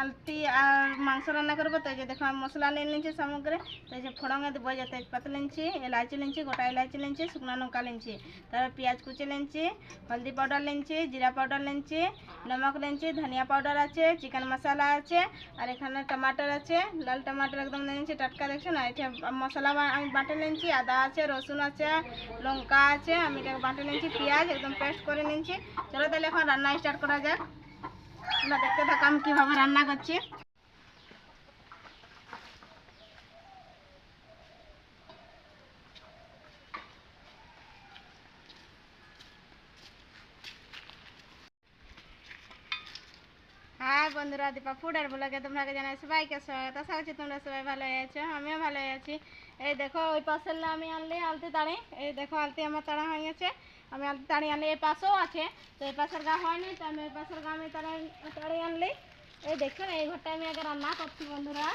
আলতি আর মাংস রান্না করব, তো এই যে দেখো আমি মশলা নিয়ে নিয়েছি সামগ্রী। তো যে ফোড়ঙে দেবো যে তেজপাতা নিয়েছি এলাচি নিয়েছি, গোটা এলাচি নিয়েছি, শুকনো লঙ্কা নিয়েছি। তারপর পেঁয়াজ কুচি নিয়েছি, হলদি পাউডার নিয়েছি, জিরা পাউডার নিয়েছি, নমক নিয়েছি, ধনিয়া পাউডার আছে, চিকেন মশলা আছে, আর এখানে টমাটার আছে, লাল টমাটার একদম নিয়েছি, টাটকা দেখছ না? এটা মশলা আমি বাটে নিয়েছি, আদা আছে, রসুন আছে, লঙ্কা আছে, আমি এটাকে বাটে নিয়েছি, পেঁয়াজ একদম পেস্ট করে নিয়েছি। চলো তাহলে এখন রান্না স্টার্ট করা যাক। তোমরা দেখতে থাকো আমি কীভাবে রান্না করছি। হ্যাঁ বন্ধুরা, দীপা ফুড আর ব্লগে তোমরা জানাই সবাইকে স্বাগত। করছি তোমরা সবাই ভালো আছো, আমিও ভালো আছি। এই দেখো, ওই পাশের আমি আনলি আলতি তাড়ি এই দেখো, আলতি আমার তাড়া হয়ে গেছে। আমি আলতি তাড়ি আনলি এই পাশেও আছে, তো এই পাশের গা হয়নি, তো আমি এই পাশের গা আমি তাড়ি আনলি। এই দেখো না, এই ঘরটা আমি আগে রান্না করছি বন্ধুরা।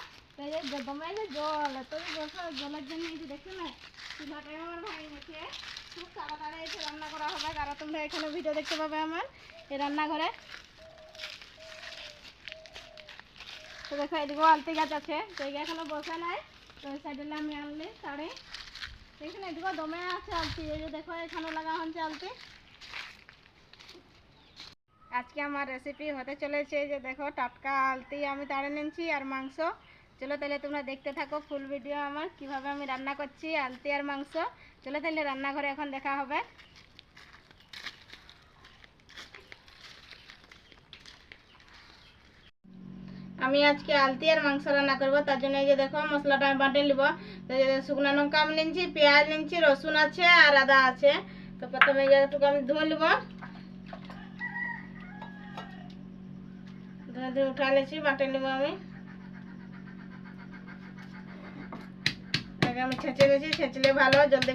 দমে যে জল, এত দেখো জলের জন্য এই যে দেখো না, চুলাটাই আমার ভাই গেছে। খুব তাড়াতাড়ি এসে রান্না করা হবে কারণ তোমরা এখানে ভিডিও দেখতে পাবে আমার এই রান্নাঘরে। তো দেখো, এদিকেও আলতি গাছ আছে, তো এই এখনও বসে নাই, তো সাইডে আমি আনলি তাড়ে। এখানে দেখো দমে আছে আলতি, এই যে দেখো এখানে লাগা হচ্ছে আলতি। আজকে আমার রেসিপি হতে চলেছে যে দেখো টাটকা আলতি আমি তাড়ে নিচ্ছি আর মাংস। চলো তাহলে তোমরা দেখতে থাকো ফুল ভিডিও আমার, কীভাবে আমি রান্না করছি আলতি আর মাংস। চলো তাহলে রান্নাঘরে এখন দেখা হবে। আমি আজকে আলতি আর মাংস রান্না করব, তার জন্য এই যে দেখো মশলাটা আমি বাটে নিব। শুকনো লঙ্কা আমি নিচ্ছি পেঁয়াজ নিচ্ছি রসুন আছে আর আদা আছে। তো প্রথমে এই একটু আমি ধুয়ে নিব। ধুয়ে ধুয়ে উঠা আমি। ছেঁচে নিয়েছি, ছেঁচলে ভালো, জলদি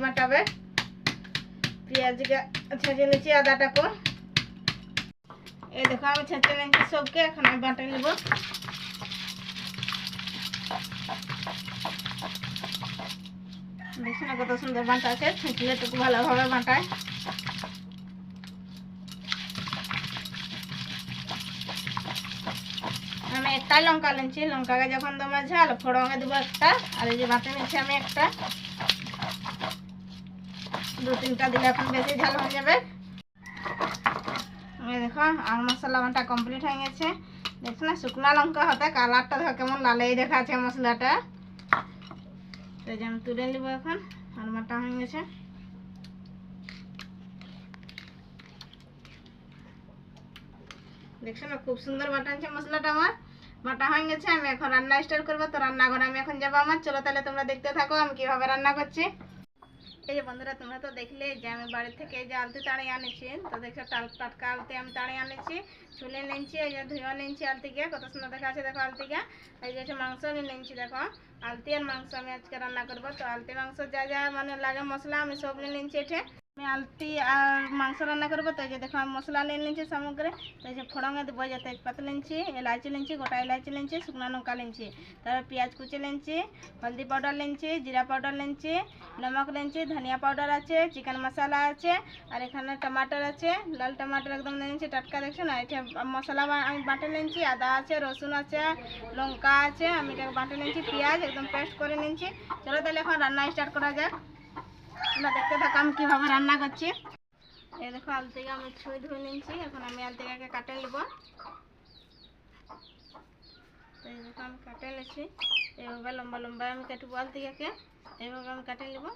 ছেঁচে নিচ্ছি আদাটাকে। এই দেখো আমি ছেঁচে নিয়েছি সবকে, এখন আমি বাটে নিব। দেখছি না কত সুন্দর বাটা আছে ছেঁচলে টুকু ভালোভাবে বাটায়। আমি একটাই লঙ্কা নিচ্ছি লঙ্কাকে যখন তোমার ঝাল ফোড়ঙে দেবো একটা, আর এই যে বাটে নিচ্ছি আমি একটা। দু তিনটা দিলে এখন বেশি ঝাল হয়ে যাবে। দেখো আর মশলা বাটা কমপ্লিট হয়ে গেছে। দেখছ না শুকনা লঙ্কা হতে, কালারটা ধর কেমন লালেই দেখাচ্ছে মশলাটা। তো যে আমি তুলে নিব এখন আর বাটা হয়ে গেছে। দেখছ না, খুব সুন্দর বাটা আছে মশলাটা আমার। বাটা হয়ে গেছে, আমি এখন রান্না স্টার্ট করব। তো রান্নাঘরে আমি এখন যাব আমার। চলো তাহলে তোমরা দেখতে থাকো আমি কীভাবে রান্না করছি। এই যে বন্ধুরা, তোমরা তো দেখলে যে আমি বাড়ি থেকে যে আলতি তাড়িয়ে আনেছি। তো দেখছ টাল টাটকা আলতি আমি তাড়িয়ে আনেছি, চুলে নিয়েছি এই যে ধুয়ে নিয়েছি আলতিকে কত সুন্দর দেখা আছে দেখো আলতিকে এই যে মাংস নিয়েছি দেখো, আলতি আর মাংস আমি আজকে রান্না করব। তো আলতি মাংস যা যা মানে লাগে মশলা আমি সব নিয়ে নিয়েছি এটা আমি আলতি আর মাংস রান্না করব তো যে দেখো আমি মশলা নিয়ে নিচ্ছি সামগ্রী তো যে ফোড়ঙে দেবো যে তেজপাতা নিয়েছি এলাচি নিয়েছি গোটা এলাচি নিয়েছি শুকনো লঙ্কা নিয়েছি তারপর পেঁয়াজ কুচি নিয়েছি হলদি পাউডার নিয়েছি জিরা পাউডার নিয়েছি নমক নিয়েছি ধনিয়া পাউডার আছে চিকেন মশলা আছে আর এখানে টমাটার আছে লাল টমাটার একদম নিয়েছি টাটকা দেখছ না এটা মশলা আমি বাটে নিয়েছি আদা আছে রসুন আছে লঙ্কা আছে আমি এটাকে বাটে নিয়েছি পেঁয়াজ একদম পেস্ট করে নিয়েছি চলো তাহলে এখন রান্না স্টার্ট করা যাক তোমরা দেখতে থাকো আমি কীভাবে রান্না করছি। এই দেখো আলতিকে আমি ছুঁই ধুয়ে নিয়েছি, এখন আমি আলতিকাকে কাটে নেব। তো এই দেখো, আমি কাটে নিয়েছি। এইভাবে লম্বা লম্বা আমি কাটবো আলতিকাকে এইভাবে আমি কাটে নেব।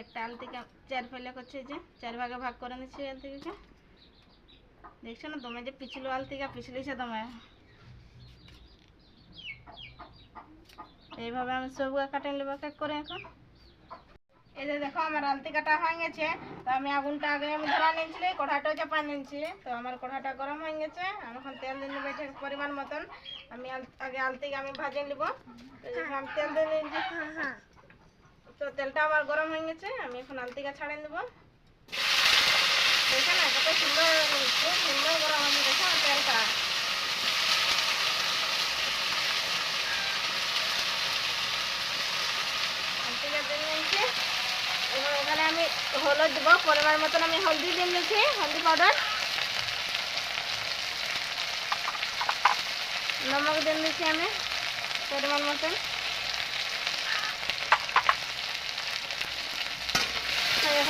একটা আলতিকে চার ফেলে করছে যে চার ভাগে ভাগ করে নিচ্ছি আলতিকাকে দেখছ না, দমে যে পিছলো আলতিকা পিছলিছে দমে। এইভাবে আমি সবগুলো কাটে নেব এক করে এখন। এই যে দেখো আমার আলতি কাটা হয়ে গেছে। তো আমি আগুনটা আগে আমি ধরা নিয়েছিলি কড়াটাও চাপা নিয়েছি তো আমার কড়াটা গরম হয়ে গেছে। আমি এখন তেল দিয়ে নেব এটার পরিমাণ মতন। আমি আগে আলতিকে আমি ভাজে নিব। আমি তেল দিয়ে নিয়েছি। তো তেলটা আমার গরম হয়ে গেছে। আমি এখন আলতিকা ছাড়িয়ে নেব। দেখো না কত সুন্দর খুব সুন্দর গরম আমি দেখো তেলটা আলতিকা দিয়ে নিয়েছি এবার এখানে আমি হলুদ দেবো, পরিমাণ মতন আমি হলদি দিয়ে নিয়েছি, হলদি পাউডার। নমক দিয়ে দিচ্ছি আমি, পরিমাণ মতন।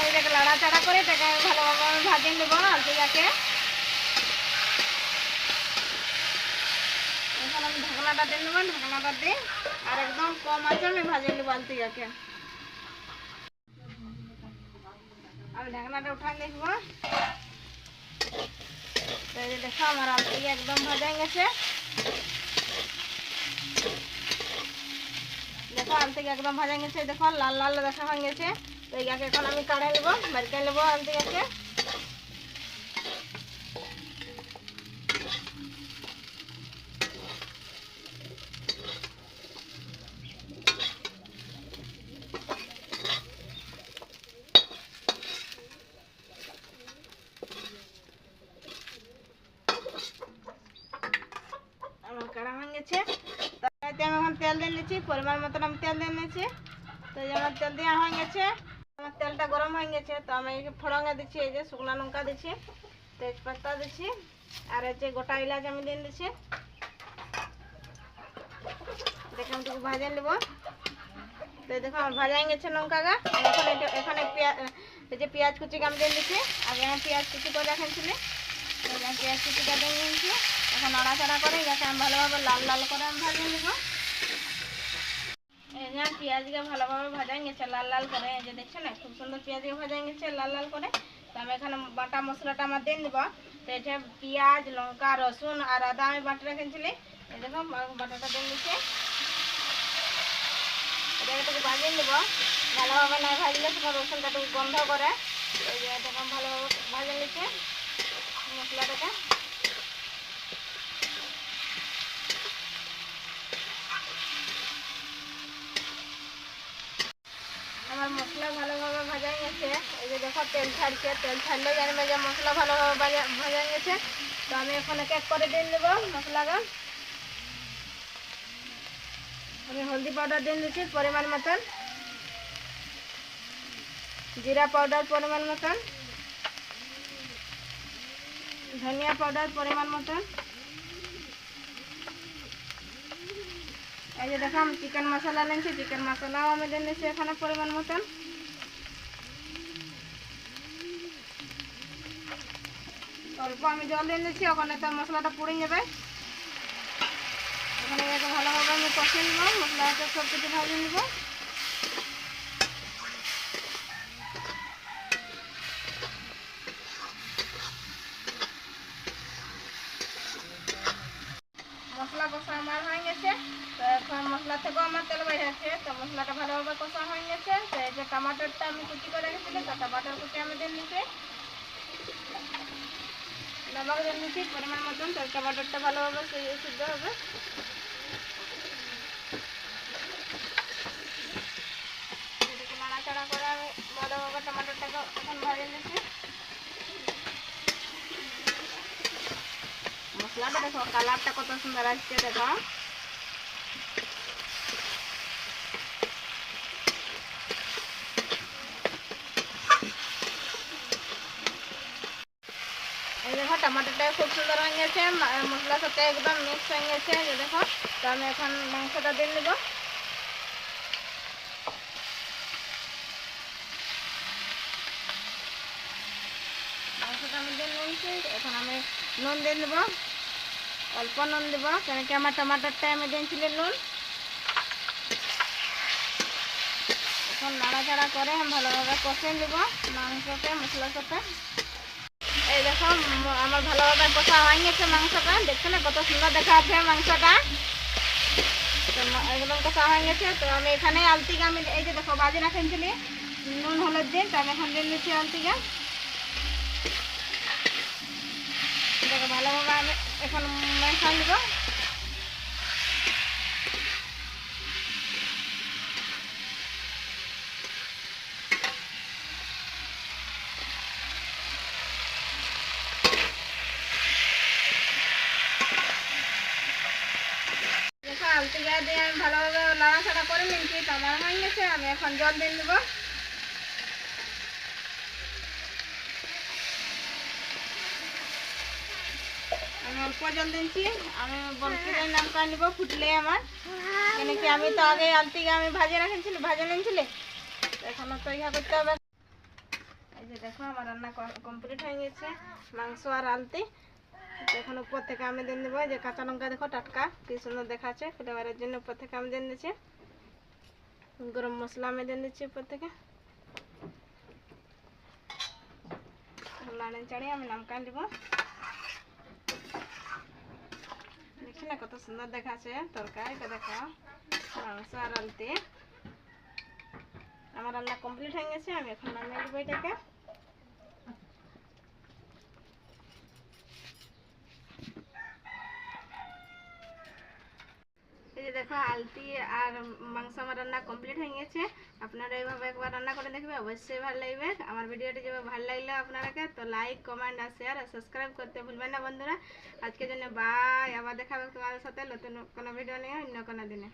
এটাকে লাড়াচাড়া করে এটাকে ভালোভাবে আমি ভাজিয়ে নেব আলুটাকে এখন আমি ঢাকনাটা দিয়ে নেব, ঢাকনাটা দিয়ে, আর একদম কম আছে আমি ভাজিয়ে নেব আলুটাকে দেখো, আমার একদম গেছে। দেখো একদম ভাজা গেছে। দেখো, লাল লাল দেখা হয়ে গেছে। তো ইয়াকে এখন আমি কাড়ে নেব মারকে নেব আলুটিকে আমার কাড়া হয়ে গেছে তাতে আমি এখন তেল দিয়ে নিচ্ছি পরিমাণ মতন আমি তেল দিয়ে নিচ্ছি তো এই আমার তেল দেওয়া হয়ে গেছে, আমার তেলটা গরম হয়ে গেছে, তো আমি ফোড়ঙে দিচ্ছি, এই যে শুকনো লঙ্কা দিচ্ছি, তেজপাতা দিচ্ছি, আর এই যে গোটা ইলাচ আমি দিয়ে দিচ্ছি। দেখে আমি ভাজে নেব। তো দেখো, আমার ভাজা গেছে লঙ্কা গা। এখন এখানে পেঁয়াজ এই যে পেঁয়াজ কুচিকে আমি দিয়ে দিচ্ছি। আগে আমি পেঁয়াজ কুচি করে রাখেছিলি। পেঁয়াজ কুচিটা দিয়ে নিয়েছি এখন নাড়াচাড়া করে যাতে আমি ভালোভাবে লাল লাল করে আমি ভাজে নেব। যে আমি পেঁয়াজকে ভালোভাবে ভাজা গেছে, লাল লাল করে। যে দেখছ না, খুব সুন্দর পেঁয়াজকে ভাজা গেছে, লাল লাল করে। তো আমি এখানে বাটা মশলাটা আমার দিয়ে নেব। তো এটা পেঁয়াজ, লঙ্কা, রসুন আর আদা আমি বাটা রেখেছিলি এই দেখো বাটাটা দিয়ে নিচ্ছে এটাকে ভাজিয়ে নেব। ভালোভাবে না ভাজলে তোমার রসুনটা একটু গন্ধ করে। এই যে এটাকে ভালোভাবে ভাজে নিচ্ছে মশলাটাকে আমার মশলা ভালোভাবে ভাজা গেছে এই দেখো, তেল ছাড়ছে, তেল ছাড়লে জানবে যে মশলা ভালোভাবে ভাজা গেছে। তো আমি এখন এক এক করে দিয়ে দেবো মশলাটা আমি হলদি পাউডার দিয়ে দিচ্ছি পরিমাণ মতন। জিরা পাউডার পরিমাণ মতন। ধনিয়া পাউডার পরিমাণ মতন। এই যে দেখো, আমি চিকেন মশলা নিয়েছি চিকেন মশলাও আমি দিয়ে নিচ্ছি এখানে পরিমাণ মতন। অল্প আমি জল দিয়ে নিচ্ছি, ওখানে তো মশলাটা পুড়ে যাবে। ওখানে এটাকে ভালোভাবে আমি কষিয়ে নেব মশলাটা সব কিছু ভাজিয়ে নেব। মশলা কষা আমার হয়ে গেছে। তো এখন মশলা থেকেও আমার মশলাটা ভালোভাবে কষা হয়ে গেছে। টমাটোরটা আমি কুচি করে রেখেছিলাম, তো টমাটোর কুচি আমি দিয়ে নিচ্ছি। নমক দিয়ে নিচ্ছি পরিমাণ মতন তো টমাটোরটা ভালোভাবে সি- সিদ্ধ হবে। এটাকে নাড়াচাড়া করে আমি ভালোভাবে টমাটোরটাকে এখন ভাজে নিচ্ছি। মশলাটা দেখো কালারটা কত সুন্দর আসছে, দেখো। এই দেখো টমাটোটা খুব সুন্দর হয়ে গেছে। মশলার সাথে একদম মিক্স হয়ে গেছে। যে দেখো, তো আমি এখন মাংসটা দিয়ে নেব। মাংসটা দিয়ে নিয়েছি। এখন আমি নুন দিয়ে দেবো অল্প নুন দেবো, কেন কি আমার টমাটোরটা আমি দিয়েছিলাম নুন। এখন নাড়াচাড়া করে ভালোভাবে কষে নেব মাংসকে মশলার সাথে। এই দেখো আমার ভালোভাবে কষা হয়ে গেছে মাংসটা। দেখছ না কত সুন্দর দেখা যাচ্ছে মাংসটা? একদম কষা হয়ে গেছে। তো আমি এখানে আলতিকে আমি এই যে দেখো, বাজি রাখেছিলি নুন, হলুদ দিন তো আমি এখন দিয়ে নিচ্ছি আলতিকে। দেখো, ভালোভাবে আমি এখন মেখা নিব আলতি দিয়ে আমি ভালোভাবে নাড়াচাড়া করে নিচ্ছি তো আমার হয়ে গেছে, আমি এখন জল দিয়ে দেবো আমি অল্প জল দিচ্ছি আমি নাম কান নিব, ফুটলে আমার। কেন কি আমি তো আগে আলতিকে আমি ভাজে রাখেছিল ভাজে নিয়েছিলে। এখনও তো ইহা করতে হবে। এই যে দেখো, আমার রান্না কমপ্লিট হয়ে গেছে, মাংস আর আলতি এখন উপর থেকে আমি দিয়ে দেবো যে কাঁচা লঙ্কা দেখো, টাটকা, কি সুন্দর দেখাচ্ছে। ফ্লেভারের জন্য উপর থেকে আমি দিয়ে দিচ্ছি গরম মশলা আমি দিয়ে দিচ্ছি উপর থেকে লাড়ে চাড়িয়ে আমি নামকান দিব দেখছি না কত সুন্দর দেখাচ্ছে তরকারিটা দেখো। মাংস আর আলতি আমার রান্না কমপ্লিট হয়ে গেছে, আমি এখন নামিয়ে দেবো এটাকে। যে দেখো আলতি আর মাংস আমার রান্না কমপ্লিট হয়ে গেছে। আপনারা এইভাবে একবার রান্না করে দেখবে, অবশ্যই ভালো লাগবে। আমার ভিডিওটি যেভাবে ভালো লাগল আপনারাকে, তো লাইক কমেন্ট আর শেয়ার আর সাবস্ক্রাইব করতে ভুলবেন না বন্ধুরা। আজকের জন্য বাই আবার দেখাবে তোমাদের সাথে নতুন কোনো ভিডিও নিয়ে অন্য কোনো দিনে।